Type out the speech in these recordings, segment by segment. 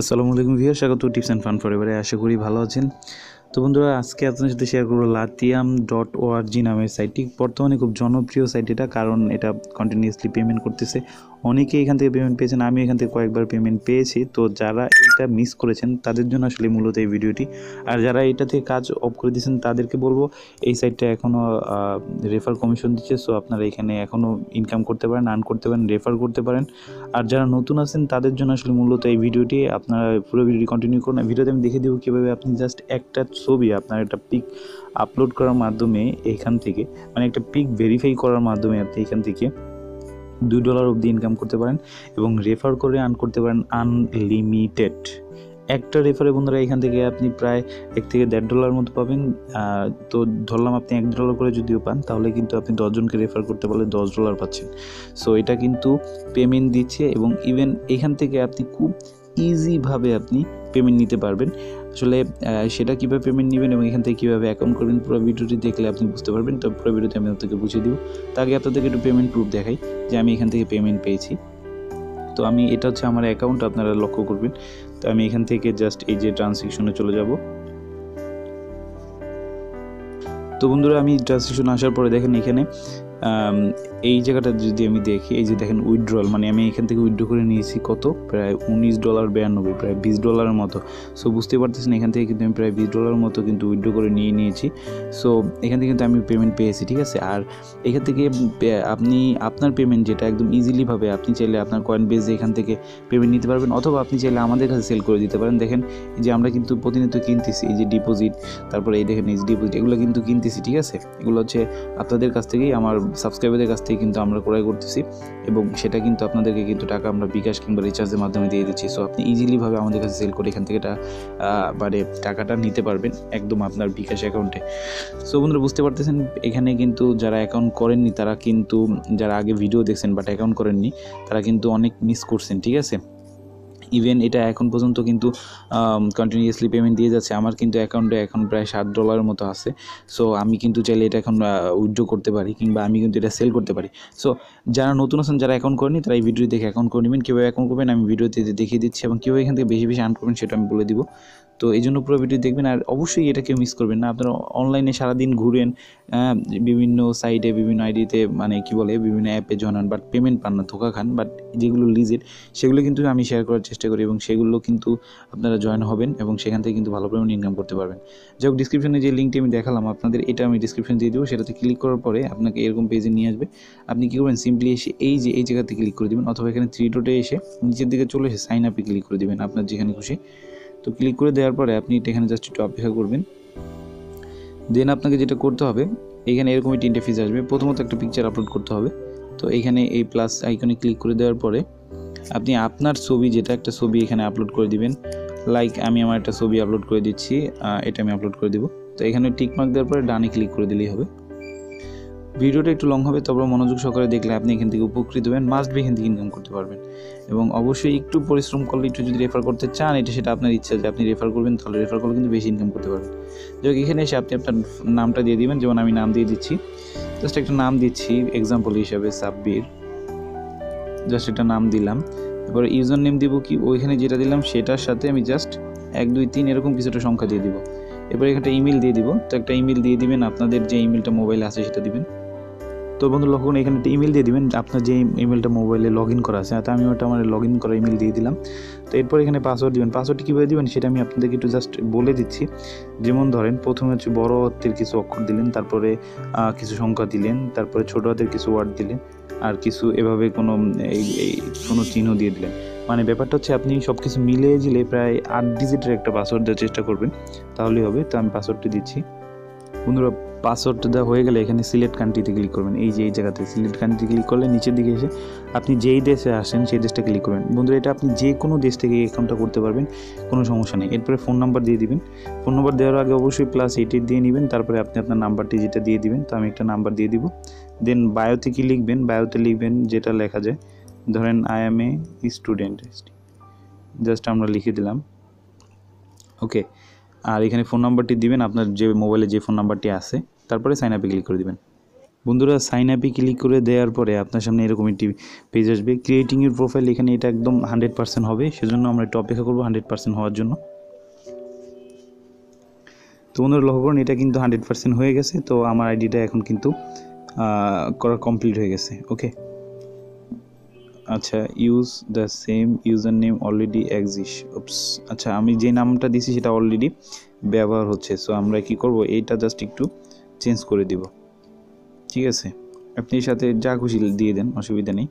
আসসালামু আলাইকুম ভিউয়ার স্বাগত টিপস অ্যান্ড ফান ফরএভারে আশা করি ভালো আছেন। তো বন্ধুরা, আজকে আপনাদের সাথে শেয়ার করব লাতিয়াম ডট ওআরজি নামের সাইটটি বর্তমানে খুব জনপ্রিয় সাইট এটা, কারণ এটা কন্টিনিউসলি পেমেন্ট করতেছে। অনেকে এখান থেকে পেমেন্ট পেয়েছেন, আমি এখান থেকে কয়েকবার পেমেন্ট পেয়েছি। তো যারা এটা মিস করেছেন, তাদের জন্য আসলে মূলত এই ভিডিওটি আর যারা এটা থেকে কাজ অফ করে দিয়েছেন, তাদেরকে বলব, এই সাইটটা এখনও রেফার কমিশন দিচ্ছে। সো আপনারা এখানে এখনও ইনকাম করতে পারেন আর্ন করতে পারেন রেফার করতে পারেন। আর যারা নতুন আছেন, তাদের জন্য আসলে মূলত এই ভিডিওটি আপনারা পুরো ভিডিওটি কন্টিনিউ করুন। ভিডিওতে আমি দেখে দেবো কীভাবে আপনি জাস্ট একটা ছবি, আপনার একটা পিক আপলোড করার মাধ্যমে এখান থেকে মানে একটা পিক ভেরিফাই করার মাধ্যমে আপনি এখান থেকে দুই ডলার অবধি ইনকাম করতে পারেন এবং রেফার করে আর্ন করতে পারেন আনলিমিটেড একটা রেফারে বন্ধুরা, এখান থেকে আপনি প্রায় এক থেকে দেড় ডলার মতো পাবেন। তো ধরলাম আপনি এক ডলার করে যদিও পান, তাহলে কিন্তু আপনি দশজনকে রেফার করতে পারলে দশ ডলার পাচ্ছেন। সো এটা কিন্তু পেমেন্ট দিচ্ছে এবং ইভেন এখান থেকে আপনি খুব ইজিভাবে আপনি পেমেন্ট নিতে পারবেন। আসলে সেটা কীভাবে পেমেন্ট নেবেন এবং এখান থেকে কীভাবে অ্যাকাউন্ট করবেন, পুরো ভিডিওটি দেখলে আপনি বুঝতে পারবেন। তো পুরো ভিডিওতে আমি আপনাদেরকে বুঝিয়ে দিব। তার আগে আপনাদেরকে একটু পেমেন্ট প্রুফ দেখাই যে আমি এখান থেকে পেমেন্ট পেয়েছি। তো আমি, এটা হচ্ছে আমার অ্যাকাউন্ট আপনারা লক্ষ্য করবেন। তো আমি এখান থেকে জাস্ট এই যে ট্রানজেকশনে চলে যাব। তো বন্ধুরা, আমি ট্রানজেকশন আসার পরে দেখেন এখানে এই জায়গাটা যদি আমি দেখি, এই যে দেখেন উইথড্রল মানে আমি এখান থেকে উইথড্র করে নিয়েছি কত? প্রায় উনিশ ডলার বিরানব্বই, প্রায় বিশ ডলারের মতো। সো বুঝতে পারতেছেন, এখান থেকে কিন্তু আমি প্রায় বিশ ডলারের মতো কিন্তু উইথড্র করে নিয়ে নিয়েছি। সো এখান থেকে কিন্তু আমি পেমেন্ট পেয়েছি, ঠিক আছে? আর এখান থেকে আপনি, আপনার পেমেন্ট যেটা একদম ইজিলিভাবে আপনি চাইলে আপনার কয়েন বেজে এখান থেকে পেমেন্ট নিতে পারবেন, অথবা আপনি চাইলে আমাদের কাছে সেল করে দিতে পারেন। দেখেন যে আমরা কিন্তু প্রতিনিয়ত কিনতেছি, এই যে ডিপোজিট তারপরে এই দেখেন, এই ডিপোজিট এগুলো কিন্তু কিনতেছি, ঠিক আছে? এগুলো হচ্ছে আপনাদের কাছ থেকেই আমার সাবস্ক্রাইবারদের কাছ থেকে কিন্তু আমরা ক্রয় করতেছি এবং সেটা কিন্তু আপনাদেরকে কিন্তু টাকা আমরা বিকাশ কিংবা রিচার্জের মাধ্যমে দিয়ে দিচ্ছি। সো আপনি ইজিলিভাবে আমাদের কাছে সেল করে এখান থেকে মানে টাকাটা নিতে পারবেন একদম আপনার বিকাশ অ্যাকাউন্টে সো বন্ধুরা, বুঝতে পারতেছেন? এখানে কিন্তু যারা অ্যাকাউন্ট করেননি, তারা কিন্তু, যারা আগে ভিডিও দেখছেন বাট অ্যাকাউন্ট করেননি, তারা কিন্তু অনেক মিস করছেন, ঠিক আছে? ইভেন এটা এখন পর্যন্ত কিন্তু কন্টিনিউয়াসলি পেমেন্ট দিয়ে যাচ্ছে। আমার কিন্তু অ্যাকাউন্টে এখন প্রায় ষাট ডলারের মতো আছে। সো আমি কিন্তু চাইলে এটা এখন উইথড্র করতে পারি কিংবা আমি কিন্তু এটা সেল করতে পারি। সো যারা নতুন আছেন, যারা অ্যাকাউন্ট করেনি তারা এই ভিডিও দেখে অ্যাকাউন্ট করে নেবেন। কীভাবে অ্যাকাউন্ট করবেন, আমি ভিডিওতে দেখিয়ে দিচ্ছি এবং কীভাবে এখান থেকে বেশি বেশি আর্ন করবেন, সেটা আমি বলে দিব। তো এই জন্য পুরো ভিডিও দেখবেন আর অবশ্যই এটা কেউ মিস করবেন না। আপনারা অনলাইনে সারাদিন ঘুরেন বিভিন্ন সাইটে বিভিন্ন আইডিতে মানে কি বলে, বিভিন্ন অ্যাপে জয়েন হন বাট পেমেন্ট পান না, ধোকা খান। বাট যেগুলো লিজেড সেগুলো কিন্তু আমি শেয়ার করার চেষ্টা করি এবং সেগুলো কিন্তু আপনারা জয়েন হবেন এবং সেখান থেকে কিন্তু ভালো পরিমাণে ইনকাম করতে পারবেন। যাই হোক ডিসক্রিপশনে যে লিঙ্কটি আমি দেখালাম, আপনাদের এটা আমি ডিসক্রিপশন দিয়ে দেবো। সেটাতে ক্লিক করার পরে আপনাকে এরকম পেজে নিয়ে আসবে। আপনি কী করবেন সিম্পলি এসে এই যে, এই জায়গাতে ক্লিক করে দেবেন অথবা এখানে থ্রি ডোটে এসে নিচের দিকে চলে এসে সাইন আপে ক্লিক করে দেবেন আপনার যেখানে খুশি। তো ক্লিক করে দেওয়ার পরে আপনি এখানে জাস্ট একটু অপেক্ষা করবেন। দেন আপনাকে যেটা করতে হবে, এখানে এরকমই তিনটে ফিজ আসবে। প্রথমত একটা পিকচার আপলোড করতে হবে। তো এখানে এই প্লাস আইকনে ক্লিক করে দেওয়ার পরে আপনি আপনার ছবি, যেটা একটা ছবি এখানে আপলোড করে দিবেন লাইক আমি আমার একটা ছবি আপলোড করে দিচ্ছি এটা আমি আপলোড করে দিব। তো এখানে টিকমার্ক দেওয়ার পরে ডানে ক্লিক করে দিলেই হবে। ভিডিওটা একটু লং হবে তবে মনোযোগ সহকারে দেখলে আপনি এখান থেকে উপকৃত হবেন মাস্ট বি এখান থেকে ইনকাম করতে পারবেন। এবং অবশ্যই একটু পরিশ্রম করলে একটু যদি রেফার করতে চান, এটা সেটা আপনার ইচ্ছা যে আপনি রেফার করবেন, তাহলে রেফার করলে কিন্তু বেশি ইনকাম করতে পারবেন। যাই এখানে এসে আপনি আপনার নামটা দিয়ে দিবেন, যেমন আমি নাম দিয়ে দিচ্ছি। জাস্ট একটা নাম দিচ্ছি এক্সাম্পল হিসাবে সাব্বির। জাস্ট একটা নাম দিলাম। এবার ইউজার নেম দিব কি, ওইখানে যেটা দিলাম, সেটার সাথে আমি জাস্ট এক, দুই, তিন, এরকম কিছুটা সংখ্যা দিয়ে দিব। এবার এখানে ইমেল দিয়ে দিব। তো একটা ইমেল দিয়ে দিবেন, আপনাদের যে ইমেলটা মোবাইলে আছে সেটা দিবেন। তো বন্ধু লক্ষ্য এখানে একটা ইমেল দিয়ে দিবেন, আপনার যে ইমেলটা মোবাইলে লগ ইন করা আছে তো আমি ওটা আমার লগ ইন করা ইমেল দিয়ে দিলাম। তো এরপর এখানে পাসওয়ার্ড দিবেন। পাসওয়ার্ডটি কীভাবে দিবেন সেটা আমি আপনাদেরকে একটু জাস্ট বলে দিচ্ছি। যেমন ধরেন, প্রথমে হচ্ছে বড় হাতের কিছু অক্ষর দিলেন, তারপরে কিছু সংখ্যা দিলেন, তারপরে ছোটো হাতের কিছু ওয়ার্ড দিলেন, আর কিছু এভাবে কোনো, এই এই, কোনো চিহ্ন দিয়ে দিলেন। মানে ব্যাপারটা হচ্ছে আপনি সব কিছু মিলিয়ে দিলে প্রায় আট ডিজিটের একটা পাসওয়ার্ড দেওয়ার চেষ্টা করবেন, তাহলেই হবে। তো আমি পাসওয়ার্ডটি দিচ্ছি। বন্ধুরা পাসওয়ার্ডটা হয়ে গেলে এখানে সিলেক্ট কান্ট্রিতে ক্লিক করবেন। এই যে, এই জায়গাতে সিলেক্ট কান্ট্রি ক্লিক করলে নিচের দিকে এসে আপনি যেই দেশে আসেন সেই দেশটা ক্লিক করবেন। বন্ধুরা, এটা আপনি যে কোনো দেশ থেকে এই অ্যাকাউন্টটা করতে পারবেন, কোনো সমস্যা নেই। এরপরে ফোন নাম্বার দিয়ে দিবেন। ফোন নাম্বার দেওয়ার আগে অবশ্যই প্লাস এইটি দিয়ে নেবেন, তারপরে আপনি আপনার নাম্বারটি যেটা দিয়ে দিবেন। তো আমি একটা নাম্বার দিয়ে দিব। দেন বায়োতে কি লিখবেন? বায়োতে লিখবেন যেটা লেখা যায়, ধরেন I am a student just আমরা লিখে দিলাম। ওকে আর এখানে ফোন নাম্বারটি দিবেন, আপনার যে মোবাইলে যে ফোন নাম্বারটি আছে, তারপরে সাইন আপে ক্লিক করে দিবেন। বন্ধুরা সাইন আপে ক্লিক করে দেওয়ার পরে আপনার সামনে এরকম একটি পেজ আসবে। ক্রিয়েটিং এর প্রোফাইল এখানে এটা একদম হান্ড্রেড পার্সেন্ট হবে, সেজন্য আমরা একটু অপেক্ষা করব হান্ড্রেড পার্সেন্ট হওয়ার জন্য। তো বন্ধুরা, লক্ষ্য করুন, এটা কিন্তু হান্ড্রেড পার্সেন্ট হয়ে গেছে, তো আমার আইডিটা এখন কিন্তু করা কমপ্লিট হয়ে গেছে ওকে আচ্ছা use the same user name already exist oops আচ্ছা আমি যে নামটা দিছি সেটা অলরেডি ব্যবহার হচ্ছে। সো আমরা কি করব? এইটা জাস্ট একটু চেঞ্জ করে দিব। ঠিক আছে? আপনি এর সাথে যা খুশি দিয়ে দেন, অসুবিধা নেই।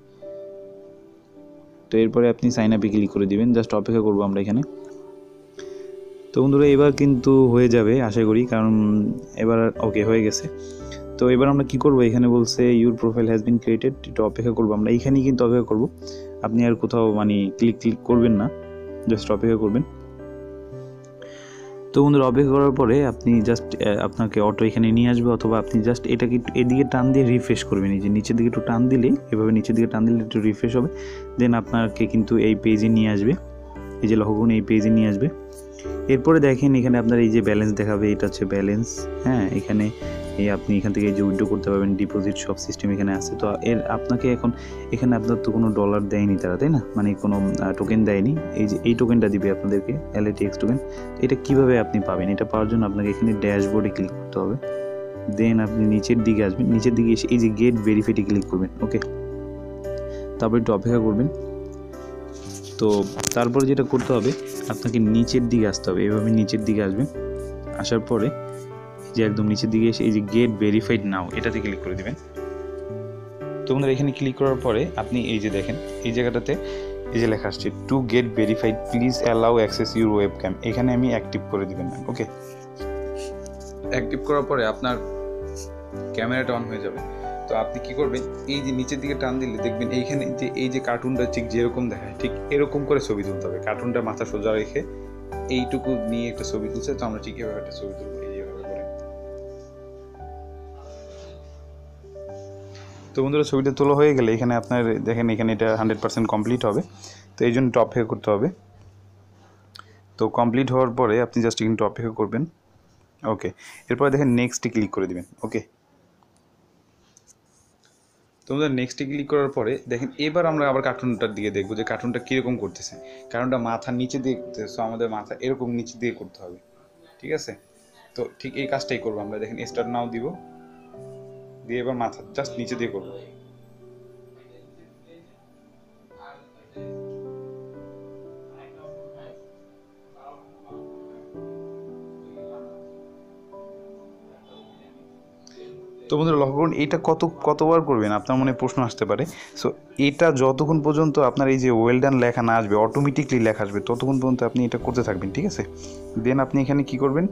তো এরপরে আপনি সাইন আপে ক্লিক করে দিবেন। জাস্ট অপেক্ষা করব আমরা এখানে। তো বন্ধুরা, এবার কিন্তু হয়ে যাবে, আশা করি। কারণ, এবার ওকে হয়ে গেছে। তো এবার আমরা কি করব? এখানে বলছে your profile has been created এটা অপেক্ষা করব আমরা। এখানেই কিন্তু অপেক্ষা করব। আপনি আর কোথাও মানে ক্লিক ক্লিক করবেন না। জাস্ট অপেক্ষা করবেন। তো বন্ধুরা, অপেক্ষা করার পরে আপনি জাস্ট আপনাকে অটো এখানে নিয়ে আসবে অথবা আপনি জাস্ট এটাকে একটু এদিকে টান দিয়ে রিফ্রেশ করবেন। এই যে নিচের দিকে একটু টান দিলে, এভাবে নিচের দিকে টান দিলে একটু রিফ্রেশ হবে। দেন আপনাকে কিন্তু এই পেজে নিয়ে আসবে। এই যে করুন এই পেজে নিয়ে আসবে। এরপরে দেখেন এখানে আপনার এই যে ব্যালেন্স দেখাবে, এটা হচ্ছে ব্যালেন্স হ্যাঁ এখানে এই আপনি এখান থেকে যে উইড্রো করতে পারবেন ডিপোজিট সব সিস্টেম এখানে আছে। তো এর আপনাকে এখন, এখানে আপনার তো কোনো ডলার দেয়নি তারা, তাই না? মানে কোনো টোকেন দেয়নি। এই যে, এই টোকেনটা দিবে আপনাদেরকে এলএটিএক্স টোকেন এটা কীভাবে আপনি পাবেন? এটা পাওয়ার জন্য আপনাকে এখানে ড্যাশবোর্ডে ক্লিক করতে হবে। দেন আপনি নিচের দিকে আসবেন। নিচের দিকে এসে এই যে গেট ভেরিফাইটে ক্লিক করবেন ওকে তারপর একটু অপেক্ষা করবেন। তো তারপরে যেটা করতে হবে, আপনাকে নিচের দিকে আসতে হবে। এভাবে নিচের দিকে আসবেন। আসার পরে যে একদম নিচের দিকে এসে এই যে গেট ভেরিফাইড নাও এটাতে ক্লিক করে দিবেন। তো বন্ধুরা, এখানে ক্লিক করার পরে আপনি এই যে দেখেন, এই জায়গাটাতে এই যে লেখা আসছে to get verified please allow access your webcam এখানে আমি অ্যাক্টিভ করে দিবেন ওকে অ্যাক্টিভ করার পরে আপনার ক্যামেরাটা অন হয়ে যাবে। তো আপনি কি করবেন, এই যে নিচের দিকে টান দিলে দেখবেন এইখানে যে এই যে কার্টুনটা ঠিক যেরকম দেখায়, ঠিক এরকম করে ছবি তুলতে হবে। কার্টুনটা মাথা সোজা রেখে এইটুকু নিয়ে একটা ছবি তুলছে, তো আমরা ঠিক এভাবে একটা ছবি তুলবো। তো বন্ধুরা, ছবিটা তোলা হয়ে গেলে এখানে আপনার, দেখেন এখানে এটা হান্ড্রেড পার্সেন্ট কমপ্লিট হবে। তো এই জন্য টপ অপেক্ষা করতে হবে। তো কমপ্লিট হওয়ার পরে আপনি জাস্ট কিন্তু অপেক্ষা করবেন। ওকে এরপরে দেখেন নেক্সটে ক্লিক করে দিবেন। ওকে তোমাদের নেক্সটে ক্লিক করার পরে দেখেন এবার আমরা আবার কার্টুনটার দিকে দেখব যে কার্টুনটা কীরকম করতেছে। কার্টুনটা মাথার নিচে দিয়ে সো আমাদের মাথা এরকম নিচে দিয়ে করতে হবে। ঠিক আছে? তো ঠিক এই কাজটাই করব আমরা। দেখেন স্টার্ট নাও দিব। দিয়ে এবার মাথা জাস্ট নিচে দিয়ে করব। তো বন্ধুরা, লক্ষ্য করুন, এটা কত কতবার করবেন? আপনার মনে প্রশ্ন আসতে পারে। সো এটা যতক্ষণ পর্যন্ত আপনার এই যে ওয়েল ডান লেখা না আসবে অটোমেটিকলি লেখা আসবে, ততক্ষণ পর্যন্ত আপনি এটা করতে থাকবেন, ঠিক আছে? দেন আপনি এখানে কি করবেন?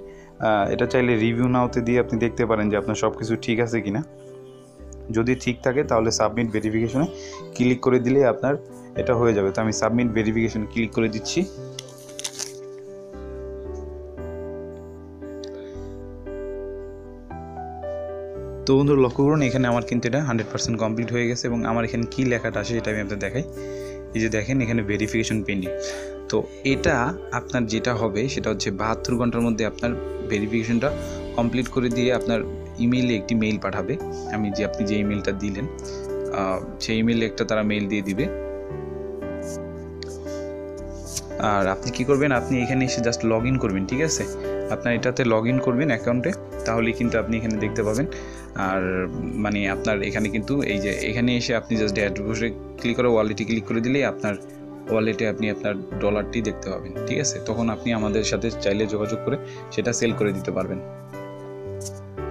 এটা চাইলে রিভিউ নাওতে দিয়ে আপনি দেখতে পারেন যে আপনার সব কিছু ঠিক আছে কি না যদি ঠিক থাকে, তাহলে সাবমিট ভেরিফিকেশনে ক্লিক করে দিলে আপনার এটা হয়ে যাবে। তো আমি সাবমিট ভেরিফিকেশন ক্লিক করে দিচ্ছি। তো বন্ধুরা, লক্ষ্য করুন, এখানে আমার কিন্তু এটা হান্ড্রেড পার্সেন্ট কমপ্লিট হয়ে গেছে এবং আমার এখানে কী লেখাটা আসে সেটা আমি আপনাদের দেখাই। এই যে দেখেন, এখানে ভেরিফিকেশন পেন্ডিং তো এটা আপনার যেটা হবে, সেটা হচ্ছে বাহাত্তর ঘণ্টার মধ্যে আপনার ভেরিফিকেশনটা কমপ্লিট করে দিয়ে আপনার ইমেইলে একটি মেইল পাঠাবে। আমি যে, আপনি যে ইমেলটা দিলেন সেই ইমেইলে একটা তারা মেইল দিয়ে দিবে। আর আপনি কি করবেন, আপনি এখানে এসে জাস্ট লগ ইন করবেন, ঠিক আছে? আপনার এটাতে লগ ইন করবেন অ্যাকাউন্টে তাহলে কিন্তু আপনি এখানে দেখতে পাবেন। আর মানে আপনার এখানে কিন্তু এই যে, এখানে এসে আপনি জাস্ট ড্যাশবোর্ডে ক্লিক করে ওয়ালেটে ক্লিক করে দিলেই আপনার ওয়ালেটে আপনি আপনার ডলারটি দেখতে পাবেন, ঠিক আছে? তখন আপনি আমাদের সাথে চাইলে যোগাযোগ করে সেটা সেল করে দিতে পারবেন।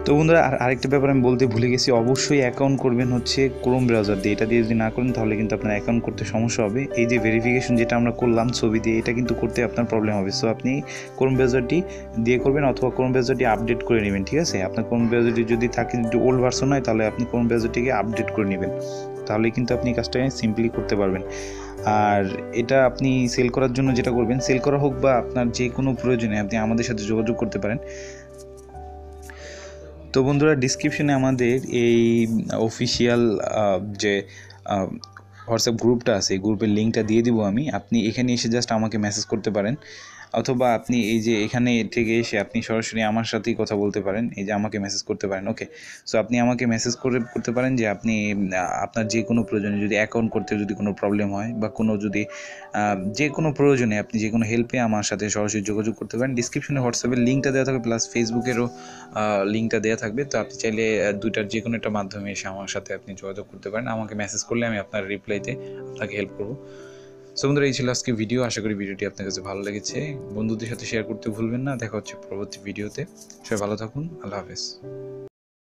তো বন্ধুরা, আর আরেকটা ব্যাপার আমি বলতে ভুলে গেছি, অবশ্যই অ্যাকাউন্ট করবেন হচ্ছে ক্রোম ব্রাউজার দিয়ে। এটা দিয়ে যদি না করেন, তাহলে কিন্তু আপনার অ্যাকাউন্ট করতে সমস্যা হবে। এই যে ভেরিফিকেশন যেটা আমরা করলাম ছবি দিয়ে, এটা কিন্তু করতে আপনার প্রবলেম হবে। সো আপনি ক্রোম ব্রাউজারটি দিয়ে করবেন অথবা ক্রোম ব্রাউজারটি আপডেট করে নেবেন, ঠিক আছে? আপনার ক্রোম ব্রাউজারটি যদি থাকে যদি ওল্ড ভার্সন হয়, তাহলে আপনি ক্রোম ব্রাউজারটিকে আপডেট করে নেবেন। তাহলে কিন্তু আপনি কাজটা সিম্পলি করতে পারবেন। আর এটা আপনি সেল করার জন্য যেটা করবেন সেল করা হোক বা আপনার যে কোনো প্রয়োজনে আপনি আমাদের সাথে যোগাযোগ করতে পারেন। তো বন্ধুরা ডিসক্রিপশনে আমাদের এই অফিসিয়াল যে হোয়াটসঅ্যাপ গ্রুপটা আছে গ্রুপের লিঙ্কটা দিয়ে দিব আমি। আপনি এখানে এসে জাস্ট আমাকে মেসেজ করতে পারেন। অথবা আপনি এই যে এখানে থেকে এসে আপনি সরাসরি আমার সাথেই কথা বলতে পারেন, এই যে আমাকে মেসেজ করতে পারেন ওকে সো আপনি আমাকে মেসেজ করে, করতে পারেন যে আপনি আপনার যে কোনো প্রয়োজনে যদি অ্যাকাউন্ট করতে যদি কোনো প্রবলেম হয় বা কোনো যদি যে কোনো প্রয়োজনে আপনি যে কোনো হেল্পে আমার সাথে সরাসরি যোগাযোগ করতে পারেন। ডিসক্রিপশনে হোয়াটসঅ্যাপের লিঙ্কটা দেওয়া থাকবে প্লাস ফেসবুকেরও লিঙ্কটা দেওয়া থাকবে। তো আপনি চাইলে দুইটার যে কোনো একটা মাধ্যমে এসে আমার সাথে আপনি যোগাযোগ করতে পারেন। আমাকে মেসেজ করলে আমি আপনার রিপ্লাইতে আপনাকে হেল্প করব। সো বন্ধুরা, এই ছিল আজকে ভিডিও আশা করি ভিডিওটি আপনার কাছে ভালো লেগেছে। বন্ধুদের সাথে শেয়ার করতে ভুলবেন না। দেখা হচ্ছে পরবর্তী ভিডিওতে সবাই ভালো থাকুন। আল্লাহ হাফেজ।